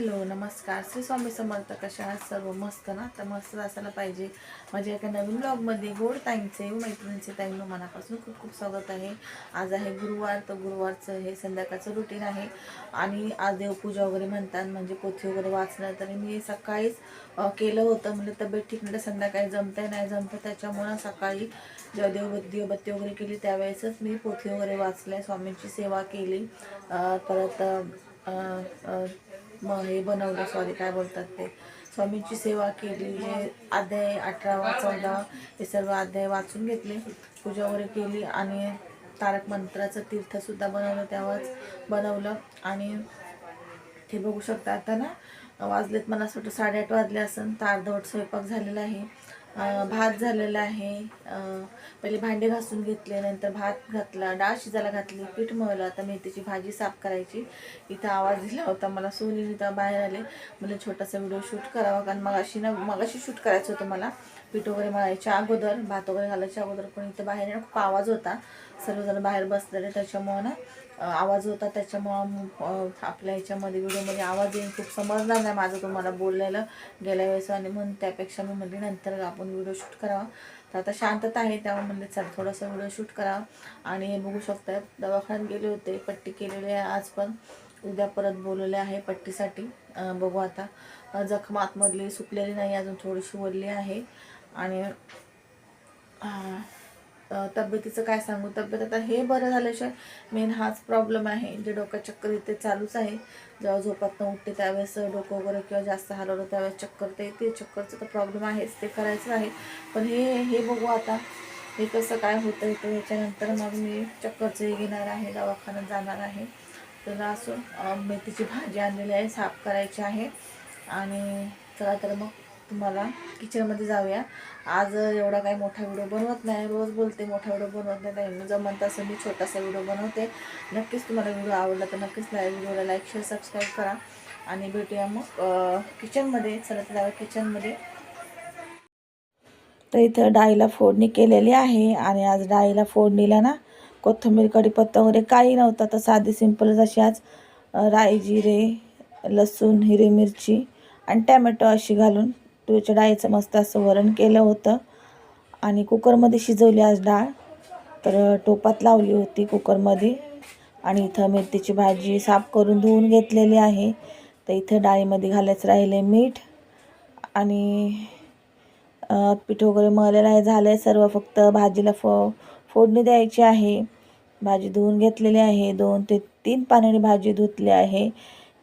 Hello नमस्कार. श्री स्वामी समर्थ कशा आहात सर्व? मस्त ना? तर मस्त असायला पाहिजे. माझ्या एका नवीन ब्लॉगमध्ये गोड ताईंचे मैत्रिणींचे ताईं मनापासून खूप खूप स्वागत आहे. आज आहे गुरुवार तर गुरुवारचं हे संध्याकाळचं रुटीन आहे. आणि आज देवपूजा वगैरे म्हणतात म्हणजे पोथी वगैरे वाचणं तरी मी सकाळीच केलं होतं. म्हणजे तब्येत ठीक नाही संध्याकाळी जमतंय नाही जमतं त्याच्यामुळं सकाळी जेव्हा देव देवबत्ती वगैरे केली त्यावेळेसच मी पोथी वगैरे वाचल्या. स्वामींची सेवा केली. परत मग हे बनवलं सॉरी काय बोलतात ते? स्वामींची सेवा केली जे अध्याय अठरावा चौदावा हे सर्व अध्याय वाचून घेतले पूजा वगैरे केली आणि तारक मंत्राचं तीर्थसुद्धा बनवलं तेव्हाच बनवलं. आणि ते बघू शकता आता ना वाजलेत मला असं वाटतं साडेआठ वाजले असं तर अर्धवट स्वयंपाक झालेला आहे. भात झालेला आहे. पहिले भांडे घासून घेतले नंतर भात घातला डाळ शिजायला घातली पीठ मळलं. आता मेथीची भाजी साफ करायची. इथं आवाज दिला होता मला सोनीने तेव्हा बाहेर आले. म्हणजे छोटासा व्हिडिओ शूट करावा कारण मग अशी ना मग अशी शूट करायचं होतं मला. पीठ वगैरे मळायच्या अगोदर भात वगैरे घालायच्या अगोदर पण इथं बाहेर येणं खूप आवाज होता. सर्वजण बाहेर बसलेले त्याच्यामुळं ना आवाज होता त्याच्यामुळं आपल्या ह्याच्यामध्ये व्हिडिओमध्ये आवाज येईल खूप समजणार नाही माझं तुम्हाला बोललेलं गेल्या वेळेस आणि म्हणून त्यापेक्षा मी म्हणली नंतर आपण व्हिडिओ शूट करावा. तर आता शांतता आहे त्यामुळे म्हणले चल थोडंसं व्हिडिओ शूट करावा आणि हे बघू शकता दवाखान्यात गेले होते पट्टी केलेली आहे आज पण. उद्या परत बोलवले आहे पट्टीसाठी. बघू आता. जखम आतमधली सुकलेली नाही अजून थोडीशी वरली आहे. आणि तब्येतीचं काय सांगू? तब्येत आता हे बरं झाल्याशिवाय मेन हाच प्रॉब्लेम आहे. जे डोक्यात चक्कर येते चालूच आहे. जेव्हा झोपातनं उठते त्यावेळेस डोकं वगैरे किंवा जास्त हलवलं त्यावेळेस चक्कर ते येते चक्करचं तर प्रॉब्लेम आहेच. ते करायचं आहे. पण हे हे बघू आता. हे कसं काय होतं येतं ह्याच्यानंतर मग मी चक्करचंही घेणार आहे. दवाखान्यात जाणार आहे. तर असून मेथीची भाजी आणलेली आहे. साफ करायची आहे. आणि चला तर मग तुम्हाला किचनमध्ये जाऊया. आज एवढा काही मोठा व्हिडिओ बनवत नाही. रोज बोलते मोठा व्हिडिओ बनवत नाही. टाईम जमन तसं मी छोटासा व्हिडिओ बनवते. नक्कीच तुम्हाला व्हिडिओ आवडला तर नक्कीच लाईव्ह व्हिडिओला लाईक शेअर सबस्क्राईब करा. आणि भेटूया मग किचनमध्ये चला तर जाऊया किचनमध्ये तर इथं डाळीला फोडणी केलेली आहे. आणि आज डाळीला फोडणीला ना कोथिंबीर कढीपत्ता वगैरे काही नव्हतं. तर साधी सिंपलच अशी आज राई जिरे लसूण हिरवी मिरची आणि टॅमॅटो अशी घालून तुरीच्या डाळीचं मस्त असं वरण केलं होतं. आणि कुकरमध्ये शिजवली आज डाळ. तर टोपात लावली होती कुकरमध्ये. आणि इथं मेथीची भाजी साफ करून धुवून घेतलेली आहे. तर इथं डाळीमध्ये घालायचं राहिले मीठ. आणि पीठ वगैरे मळलेलं आहे झालं आहे सर्व. फक्त भाजीला फो फोडणी द्यायची आहे. भाजी धुवून घेतलेली आहे. दोन ते तीन पाण्याने भाजी धुतली आहे.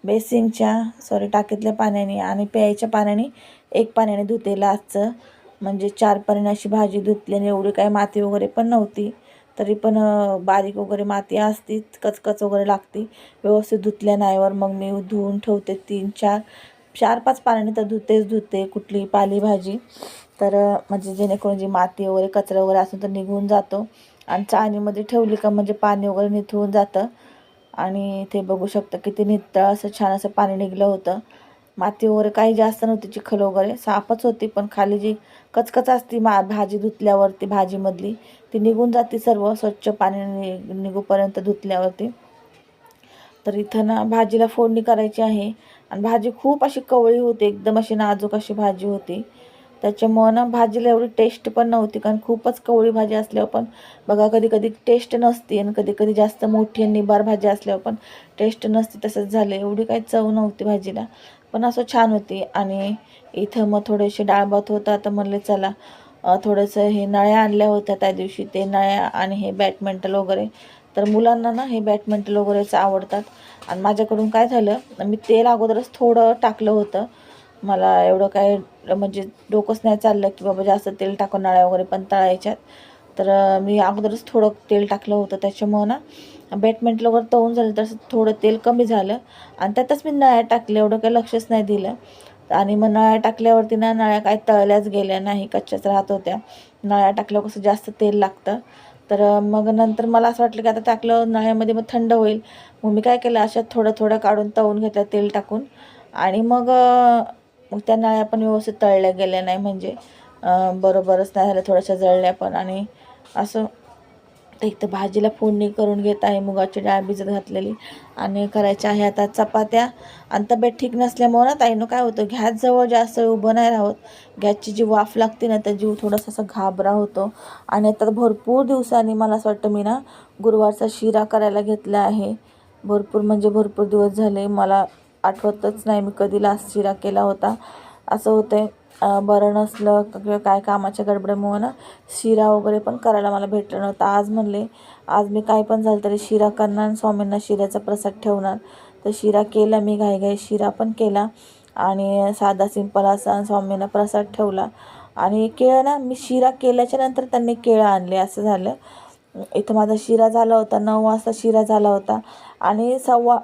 बेसिंगच्या सॉरी टाकीतल्या पाण्याने आणि प्यायच्या पाण्याने एक पाण्याने धुतेलं आजचं. म्हणजे चार पाण्याने अशी भाजी धुतली आणि एवढी काही माती वगैरे पण नव्हती. तरी पण बारीक वगैरे माती असती कचकच वगैरे लागती. व्यवस्थित धुतल्या नाहीवर मग मी धुवून ठेवते तीन चार चार पाच पाण्याने तर धुतेच धुते कुठली पालेभाजी तर म्हणजे जेणेकरून जी माती वगैरे कचरा वगैरे असून तर निघून जातो. आणि चाळणीमध्ये ठेवली का म्हणजे पाणी वगैरे निथळून जातं. आणि इथे बघू शकता किती नितळ असं छान असं पाणी निघलं होतं. माती वगैरे काही जास्त नव्हती चिखल वगैरे. साफच होती पण खाली जी कचकच असती मा भाजी धुतल्यावरती भाजीमधली ती निघून जाते सर्व. स्वच्छ पाणी नि निघूपर्यंत धुतल्यावरती. तर इथं ना भाजीला फोडणी करायची आहे. आणि भाजी खूप अशी कवळी होती. एकदम अशी नाजूक अशी भाजी होती. त्याच्यामुळं ना भाजीला एवढी टेस्ट पण नव्हती कारण खूपच कवळी भाजी असल्यावर पण बघा कधी कधी टेस्ट नसते आणि कधी कधी जास्त मोठी आणि निबार भाजी असल्यावर पण टेस्ट नसते तसंच झालं. एवढी काही चव नव्हती भाजीला. पण असं छान होती. आणि इथं मग थोडेसे डाळ भात होता तर म्हणले चला थोडंसं हे नळ्या आणल्या होत्या त्या दिवशी ते नळ्या आणि हे बॅडमिंटन वगैरे. तर मुलांना ना हे बॅडमिंटन वगैरेच आवडतात. आणि माझ्याकडून काय झालं मी तेल अगोदरच थोडं टाकलं होतं. मला एवढं काय म्हणजे डोकंच नाही चाललं की बाबा जास्त तेल टाकून नळ्या वगैरे पण तळायच्यात. तर मी अगोदरच थोडं तेल टाकलं होतं त्याच्यामुळं ना बॅटमेंट लवकर तळून झालं तर थोडं तेल कमी झालं. आणि त्यातच मी नळ्या टाकल्या एवढं काही लक्षच नाही दिलं. आणि मग नळ्या टाकल्यावरती ना नळ्या काय तळल्याच गेल्या नाही कच्च्याच राहत होत्या. नळ्या टाकल्यावर कसं जास्त तेल लागतं. तर मग नंतर मला असं वाटलं की आता टाकलं नळ्यामध्ये मग थंड होईल. मग मी काय केलं अशा थोडं थोडं काढून तळून घेतलं तेल टाकून. आणि मग मग त्या नळ्या पण व्यवस्थित तळल्या गेल्या नाही म्हणजे बरोबरच नाही झाल्या थोड्याशा जळल्या पण. आणि असं एक तर भाजीला फोडणी करून घेत आहे मुगाची डाळ भिजत घातलेली. आणि करायच्या आहे आता चपात्या. आणि तब्येत ठीक नसल्यामुळं ना ताईनं काय होतं गॅसजवळ जास्त वेळ उभं नाही राहत. गॅसची जी वाफ लागते ना त्या जीव थोडासा असा घाबरा होतो. आणि आता भरपूर दिवसांनी मला असं वाटतं मी ना गुरुवारचा शिरा करायला घेतला आहे. भरपूर म्हणजे भरपूर दिवस झाले मला आठवतच नाही. मी कधी लास्ट शिरा केला होता. असं होतं आहे बरं नसलं किंवा काय कामाच्या गडबडीमुळं ना शिरा वगैरे पण करायला मला भेटलं नव्हतं. आज म्हणले आज मी काय पण झालं तरी शिरा करणार आणि स्वामींना शिऱ्याचा प्रसाद ठेवणार. तर शिरा केला मी घाईघाई शिरा पण केला आणि साधा सिंपल असा स्वामींना प्रसाद ठेवला. आणि केळं ना मी शिरा केल्याच्यानंतर त्यांनी केळं आणले. असं झालं. इथं माझा शिरा झाला होता. नऊ वाजता शिरा झाला होता. आणि सव्वा